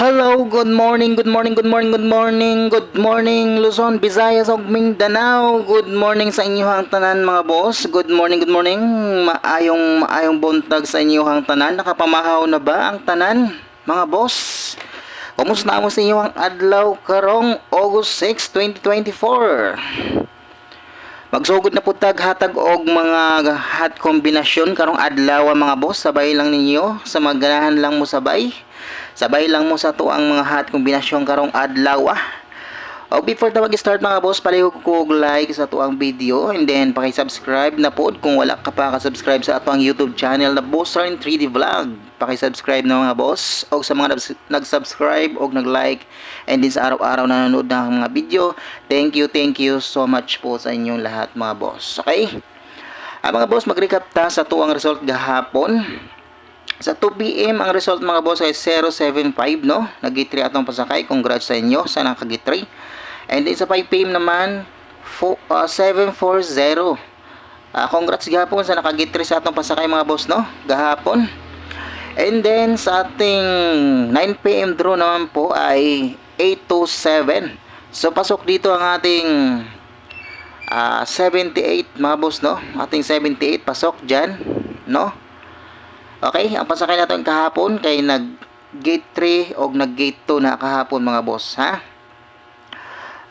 Hello, good morning, good morning, good morning, good morning, good morning Luzon, Visayas ug Mindanao. Good morning sa inyong tanan mga boss. Good morning, good morning. Maayong maayong buntag sa inyong tanan. Nakapamahaw na ba ang tanan mga boss? Kumusta mo sa inyong adlaw karong August 6, 2024? Magsugod na po tag hatag og mga hot kombinasyon karong adlaw mga boss. Sabay lang ninyo sa maganahan lang mo sabay. Sabay lang mo sa to ang mga hot kombinasyon karong adlaw. ah. O before ta mag-start mga boss, palihog ko like sa tuang video and then paki-subscribe na po kung wala ka pa ka-subscribe sa atuang YouTube channel na Bossar in 3D Vlog. Paki-subscribe na mga boss o sa mga nag-subscribe o nag-like and din sa araw-araw na nanonood ng mga video. Thank you, thank you so much po sa inyong lahat mga boss. Okay? Ah, mga boss, mag-recap ta sa tuang result gahapon. Sa 2 PM ang result mga boss ay 075 no. Nag-3 atong pasakay. Congrats sa inyo sa nakag-3. And then sa 5 PM naman fo- ah, 740. Ah, congrats gahapon sa nakag-3 sa atong pasakay mga boss no. Gahapon. And then sa ating 9 PM draw naman po ay 827. So pasok dito ang ating ah 78 mga boss no. Ating 78 pasok diyan no. Okay, ang pasakay natin kahapon kay nag gate 3 o nag gate 2 na kahapon mga boss, ha?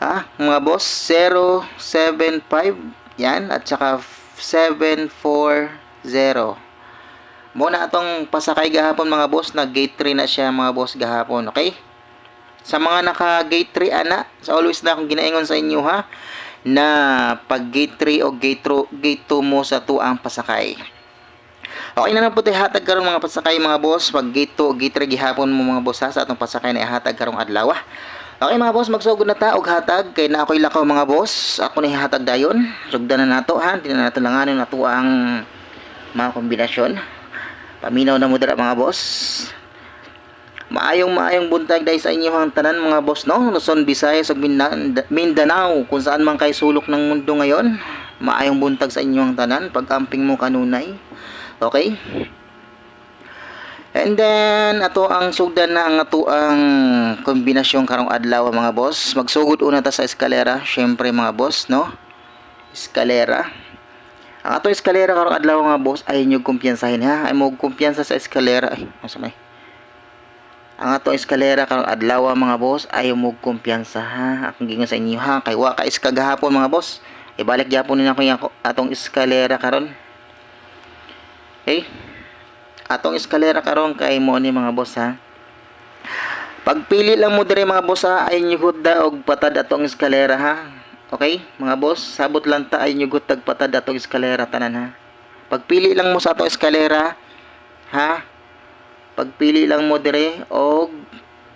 Ha, mga boss, 075 yan at saka 740. Muna atong pasakay gahapon mga boss, nag gate 3 na siya mga boss gahapon, okay? Sa mga naka gate 3 ana, sa always na akong ginaingon sa inyo ha na pag gate 3 o gate 2, gate 2 mo sa tuang pasakay. Okay na na po hatag karong mga pasakay mga boss. Pag gate 2 o gate 3 gihapon mo mga boss ha sa atong pasakay na ihatag karong adlaw. Okay mga boss, magsugod na ta og hatag kay na ako'y lakaw mga boss. Ako na hatag dayon. Sugdan na nato ha. Di na nato langanon nato ang mga kombinasyon. Paminaw na mo dira mga boss. Maayong maayong buntag dahil sa inyong tanan mga boss no. Luzon, Visayas ug Mindan- Mindanao kung saan man kay sulok ng mundo ngayon. Maayong buntag sa inyong tanan pag-amping mo kanunay. Okay? And then ato ang sugdan na ang ato ang kombinasyon karong adlaw mga boss. Magsugod una ta sa eskalera, syempre mga boss, no? Eskalera. Ang ato eskalera karong adlaw mga boss ay inyo kumpiyansahin ha. Ay mo kumpiyansa sa eskalera. Ay, asa may? Ang ato eskalera karong adlaw mga boss ay mo kumpiyansa ha. Akong gingon sa inyo ha. Kay wa ka iska gahapon mga boss. Ibalik gyapon nina ko atong eskalera karon. Okay? Atong eskalera karon kay mo ni mga boss ha. Pagpili lang mo diri mga boss ha, ay nyugot da og patad atong eskalera ha. Okay? Mga boss, sabot lang ta ay nyugot tag patad atong eskalera tanan ha. Pagpili lang mo sa atong eskalera ha. Pagpili lang mo dire og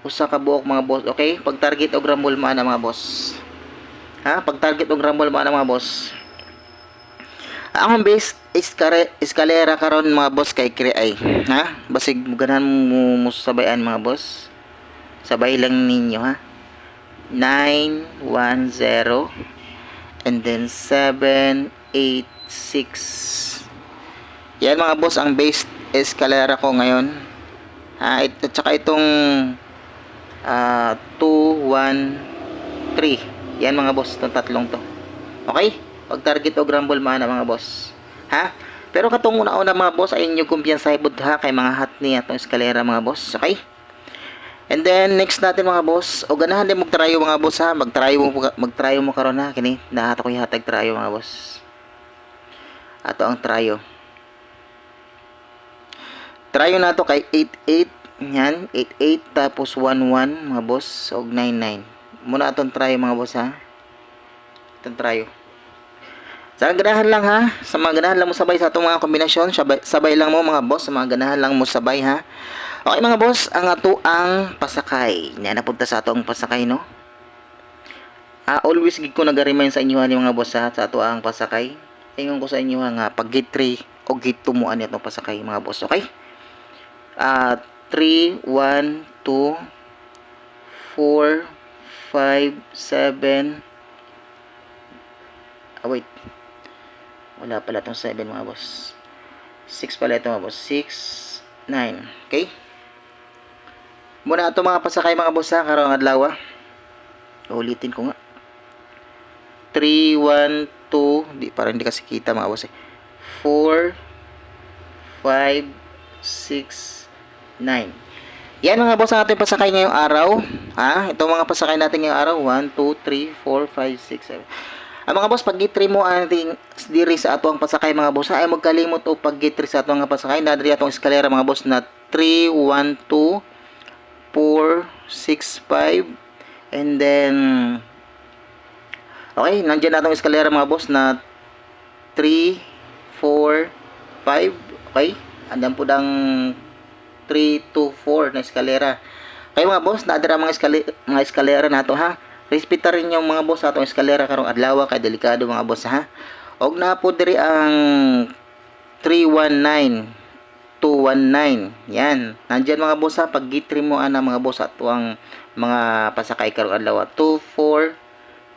usa ka buok mga boss, okay? Pag target og rumble man mga boss. Ha? Pag target og rumble man mga boss. Ang base iskare eskalera karon mga boss kay Creay. Ha? Basig mo mo sabayan mga boss. Sabay lang ninyo ha. 910 and then 786. Yan mga boss ang base eskalera ko ngayon. Ha, it, at saka itong ah 213. Yan mga boss, itong tatlong to. Okay? Pag target o grumble mana mga boss. Ha? Pero katong una-una mga boss ay inyo kumpiyansa ibud ha kay mga hat ni atong eskalera mga boss. Okay? And then next natin mga boss, o ganahan din magtrayo mga boss ha. Magtrayo mo magtrayo mo karon ha kini. Nahat ako ihatag trayo mga boss. Ato ang trayo. Trayo na to kay 88 yan, 88 tapos 11 mga boss og 99. Muna atong trayo mga boss ha. Itong trayo. Sa ganahan lang ha. Sa mga ganahan lang mo sabay sa atong mga kombinasyon. Sabay, sabay lang mo mga boss. Sa mga ganahan lang mo sabay ha. Okay mga boss. Ang ato ang pasakay. Yan napunta sa atong pasakay no. Ah, always gid ko nag-remind sa inyo ani mga boss ha. Sa ato ang pasakay. Ingon ko sa inyo ha, nga pag gate 3 o gate 2 mo ani atong pasakay mga boss. Okay? Ah, 3, 1, 2, 4, 5, 7, Ah, wait. Wala pala itong 7 mga boss. 6 pala ito mga boss. 6, 9. Okay? Muna ato mga pasakay mga boss ha, karong adlaw. Ulitin ko nga. 3, 1, 2, di, parang hindi kasi kita mga boss eh. 4, 5, 6, 9. Yan mga boss ang ating pasakay ngayong araw. Ha? Ito mga pasakay natin ngayong araw. 1, 2, 3, 4, 5, 6, 7. Ang mga boss, pag gitri mo ating diri sa ato ang pasakay mga boss, ay magkalimot o pag gitri sa ato ang pasakay, nadiri atong eskalera mga boss na 3, 1, 2, 4, 6, 5, and then, okay, nandiyan na itong eskalera mga boss na 3, 4, 5, okay, andan po dang 3, 2, 4 na eskalera. Okay mga boss, nadira mga, eskali- mga eskalera na to ha. Respeta rin yung mga boss atong eskalera karong adlaw kay delikado mga boss ha. Og na po diri ang 319 219. Yan. Nandiyan mga boss ha. Pag gitri mo ana mga boss ato ang mga pasakay karong adlaw. 2, 4,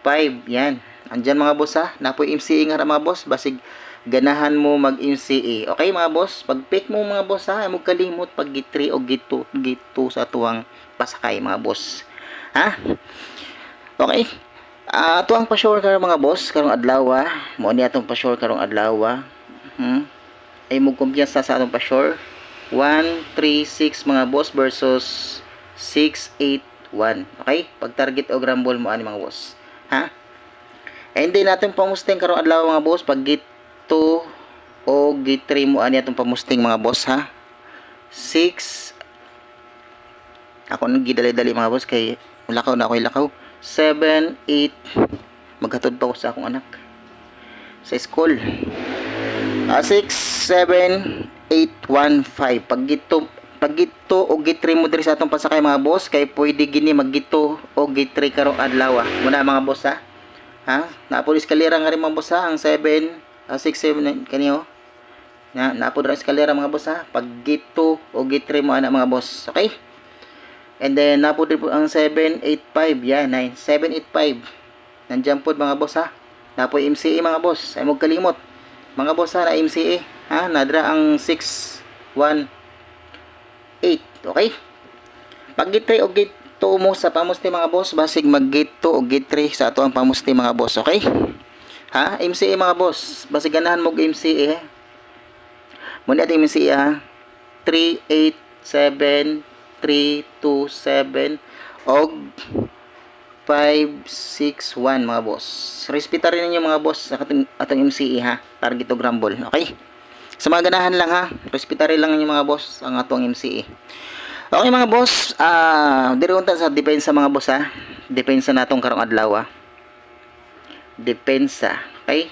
5. Yan. Andiyan mga boss ha. Napoy MCE nga mga boss. Basig ganahan mo mag MCE. Okay mga boss. Pag pick mo mga boss ha. Mo kalimot pag gitri o gitu gitu sa tuwang pasakay mga boss. Ha? Okay. Ah, ato ang pa-sure karong mga boss karong adlaw. Mo ni atong pa-sure karong adlaw. Hmm? ay mo kumpiyansa sa atong pa-sure. 1, 3, 6 mga boss versus 6, 8, 1. Okay? Pag target o grambol mo ani mga boss. Ha? And then natin pamusting karong adlaw mga boss pag git 2 o git 3 mo ani atong pamusting mga boss ha. 6 Ako nang gidali-dali mga boss kay lakaw na ako lakaw. 7, 8 Maghatod pa ko sa akong anak sa school. Ah, 6, 7, 8, 1, 5. Pag gito, pag gito o gitri mo diri sa atong pasakay mga boss, kay pwede gini maggito o gitri karong adlaw. ah. Muna mga boss ha. Ha? Napo eskalera nga rin mga boss ha. Ang 7, ah, 6, 7, kaniyo. Na, napo diri ang eskalera mga boss ha. Pag gito o gitri mo ana mga boss. Okay? And then napo diri po ang 7, 8, 5. Yan, 9, 7, 8, 5. Nandiyan po mga boss ha. Napo MCE mga boss. Ay mo kalimot. Mga boss ha, na MCA. Ha, nadra ang 6, 1, 8. Okay? Pag git 3 o git 2 mo sa pamusti mga boss, basig mag git 2 o git 3 sa ato ang pamusti mga boss. Okay? Ha? MCA mga boss. Basig ganahan mo MCA. Muna ating MCA ha. 3, 8, 7, 3, 2, 7, og 5, 6, 1 mga boss. Respeta rin ninyo mga boss sa atong, atong MCE ha. Target o grumble. Okay? Sa mga ganahan lang ha. Respeta rin lang ninyo mga boss ang atong MCE. Okay mga boss. Ah, uh, unta sa depensa mga boss ha. Depensa natong karong adlaw ha. Depensa. Okay?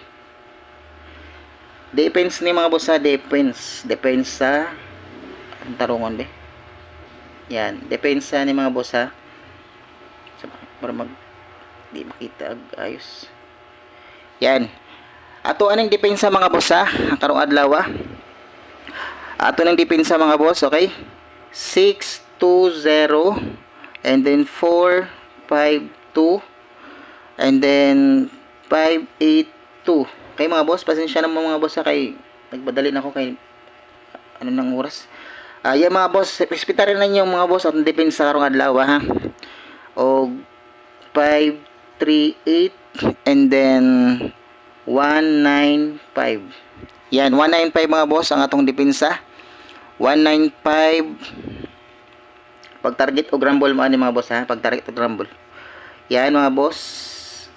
Defense ni mga boss ha. Defense. Depensa. Ang tarungon be. Yan. Depensa ni mga boss ha? Sa para mag di makita ayos. Yan. Ato anong depensa mga boss ha? Karong adlaw ato nang depensa mga boss okay? 620 and then 452 and then 582 kay mga boss pasensya na mga boss ha? Kay nagbadali na ako kay ano nang oras Ah, yan mga boss, respetar rin ninyo mga boss at depensa karong adlaw ha? O 538 and then 195 yan 195 mga boss ang atong depensa. 195 pag target o grumble mo ani mga boss ha? Pag target o grumble. Yan mga boss.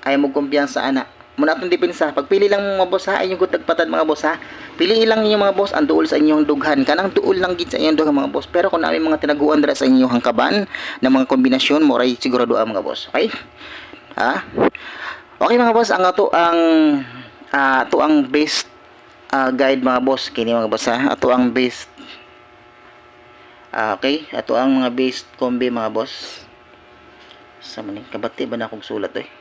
Ay mo kumpiyansa ana muna atong depensa. Pagpili lang mga boss ha ay yung gutagpatad mga boss ha. Pili lang ninyo mga boss ang duol sa inyong dughan. Kanang duol lang gid sa inyong dughan mga boss. Pero kung namin mga tinaguan dira sa inyong hangkaban ng mga kombinasyon mo ray sigurado ang mga boss. Okay? Ha? Okay mga boss ang ato ang ah, ato ang best ah, guide mga boss. Kini mga boss ha. Ato ang best ah, okay? Ato ang mga best kombi mga boss. Sa maning kabati ba na akong sulat eh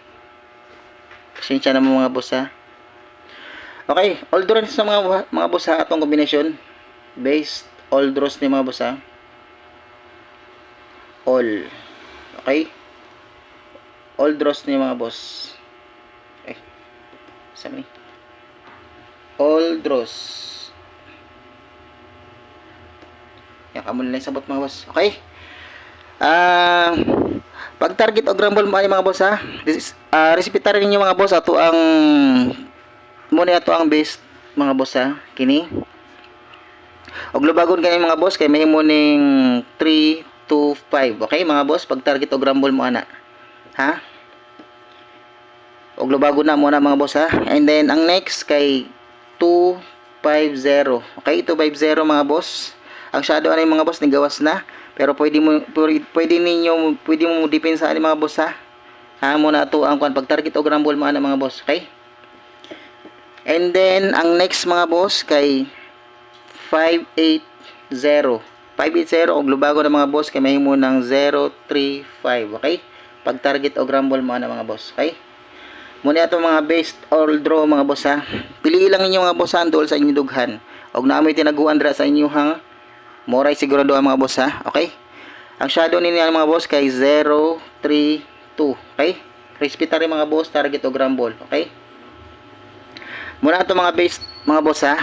Pasensya na mo mga boss ha. Okay, all draws sa mga mga boss ha atong kombinasyon. Based all draws ni mga boss ha. All. Okay? All draws ni mga boss. Okay. Sa ni. All draws. Yan ka muna lang sabot mga boss. Okay? Ah, pag target o grumble mo mga boss ha. This is ah respetar ninyo mga boss ato ang muna ato ang base mga boss ha. Kini. Og lubagon kani mga boss kay mahimo ning 3 to 5. Okay mga boss, pag target o grumble mo ana. Ha? Og lubagon na muna mga boss ha. And then ang next kay 250. Okay, 250 mga boss. Ang shadow ano yung mga boss ni gawas na. Pero pwede mo pwede, ninyo pwede mo depensa ani mga boss ha. Ha mo na to ang kwan pag target o grumble mo ana mga boss, okay? And then ang next mga boss kay 580. 580 og lubago na mga boss kay mahimo ng 035, okay? Pag target o grumble mo ana mga boss, okay? Muna ato mga based or draw mga boss ha. Pili lang ninyo mga boss ha, andol sa inyong dughan. Og naamoy tinaguan dra sa inyo hang moray sigurado ang mga boss ha. Okay? Ang shadow ninyo mga boss kay 032. Okay? Respeta rin mga boss target o grumble. Okay? Muna ato mga based mga boss ha.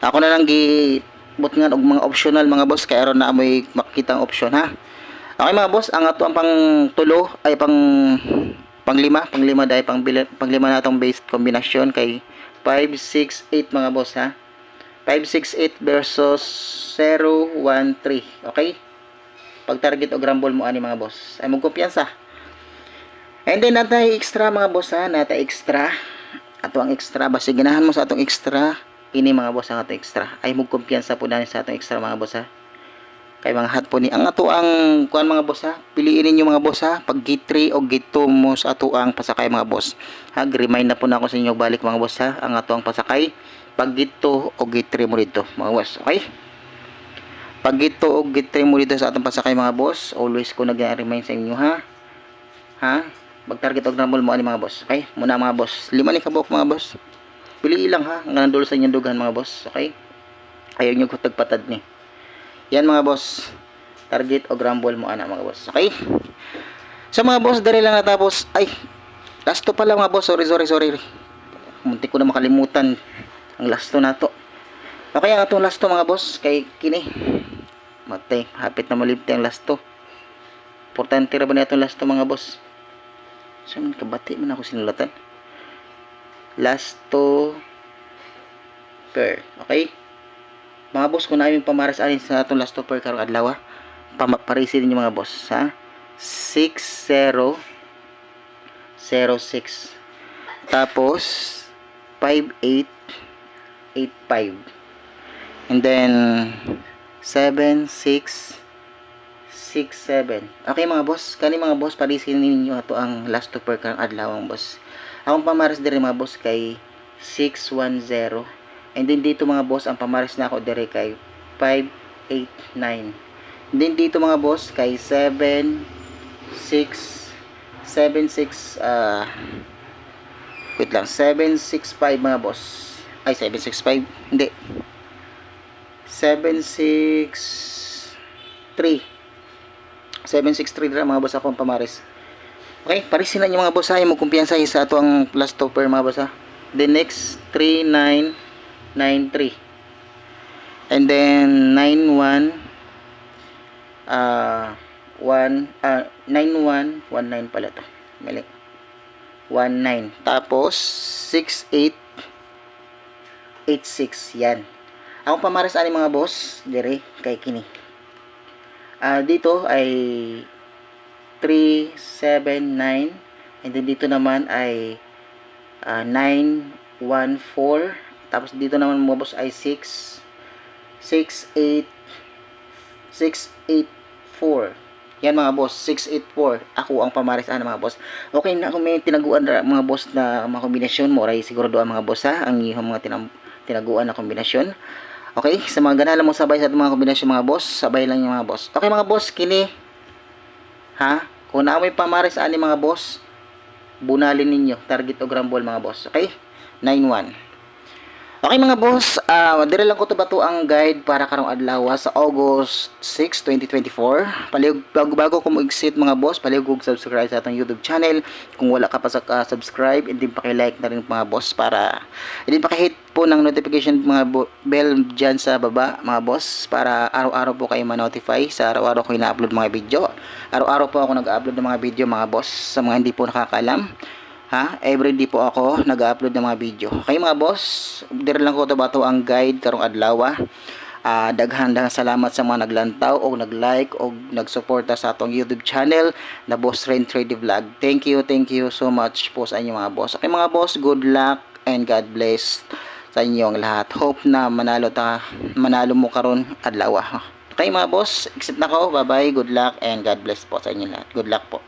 Ako na lang gi but nga og mga optional mga boss kay aron na amoy makitang option ha. Okay mga boss, ang ato ang pang tulo ay pang panglima, panglima dahil pang panglima natong based kombinasyon kay 5 6 8 mga boss ha. 568 versus 013. Okay? Pag target o grumble mo ani mga boss. Ay mo kumpiyansa. And then natay extra mga boss ha, natay extra. Ato ang extra basi ganahan mo sa atong extra. Ini mga boss ang ato extra. Ay mo kumpiyansa po dani sa atong extra mga boss ha. Kay mga hat po ni ang ato ang kuan mga boss ha. Piliin ninyo mga boss ha. Pag gate 3 o gate 2 mo sa ato ang pasakay mga boss. Ha, remind na po na ako sa inyo balik mga boss ha. Ang ato ang pasakay. Pag gito o gate 3 mo dito mga boss okay? Pag gito o gate 3 mo dito sa atong pasakay mga boss always ko nag-remind sa inyo ha? Ha? Pag target og number mo ani mga boss okay? Muna mga boss. Lima ni kabok mga boss. Pili lang ha? Ang nandul sa inyong dugan mga boss okay? Ayaw nyo kutag patad ni yan mga boss. Target o grumble mo ana mga boss. Okay? So mga boss dali lang natapos. Ay last to pala mga boss. Sorry sorry sorry. Muntik ko na makalimutan ang lasto na to. Okay ang atong lasto mga boss kay kini mate hapit na malimti ang lasto importante ra ba na atong lasto mga boss? Saan kabati man ako sinulatan? Lasto per okay mga boss kung namin pamaras alin sa atong lasto per karong adlaw ha, pama- parisin niyo mga boss ha? 60 06 tapos 5885 and then 7667 okay mga boss. Kani mga boss parisin ninyo ato ang last per karong adlaw boss. Akong pamaras diri mga boss kay 610 and then dito mga boss ang pamaras na ako diri kay 589 and then dito mga boss kay 7 6 76 ah wait lang 765 mga boss. Ay 765 hindi. 763 763 dira mga boss akong pamaris. Okay parisin na niyo mga boss ha? Yung kumpiyansa sa ato ang plus topper mga boss ha? The next 3993 and then 91 ah 1 ah 9119 pala to. Mali. 19 tapos 6886 yan. Ang pamaras ani mga boss dire kay kini ah dito ay 379 and then dito naman ay ah, 914 tapos dito naman mga boss ay 6 68 684 yan mga boss 684 ako ang pamaris ana mga boss. Okay na kung may tinaguan mga boss na mga kombinasyon. Mo ray siguro doon mga boss ha? Ang iyong mga tinam, tinaguan na kombinasyon. Okay sa mga ganala mo sabay sa mga kombinasyon mga boss. Sabay lang yung mga boss. Okay mga boss kini ha? Kung na may pamaris ani mga boss bunalin ninyo. Target o grumble mga boss. Okay? 91 Okay mga boss, ah dire lang ko to ba to ang guide para karong adlaw sa August 6, 2024. Palihog bago, bago ko mag-exit mga boss, palihog subscribe sa atong YouTube channel. Kung wala ka pa sa ah, subscribe, hindi paki-like na rin mga boss para hindi paki-hit po ng notification mga bell dyan sa baba mga boss para araw-araw po kayo ma-notify sa araw-araw ko ina-upload mga video. Araw-araw po ako nag-upload ng mga video mga boss sa mga hindi po nakakalam. Ha? Everyday po ako nag-upload ng mga video. Okay mga boss, dire lang ko to bato ang guide karong adlaw. Ah, daghan daghan salamat sa mga naglantaw o nag-like o nagsuporta sa atong YouTube channel na Boss Rain Trade Vlog. Thank you, thank you so much po sa inyo mga boss. Okay mga boss, good luck and God bless sa inyong lahat. Hope na manalo ta manalo mo karon adlaw. Okay mga boss, exit na ko. Bye-bye. Good luck and God bless po sa inyo lahat. Good luck po.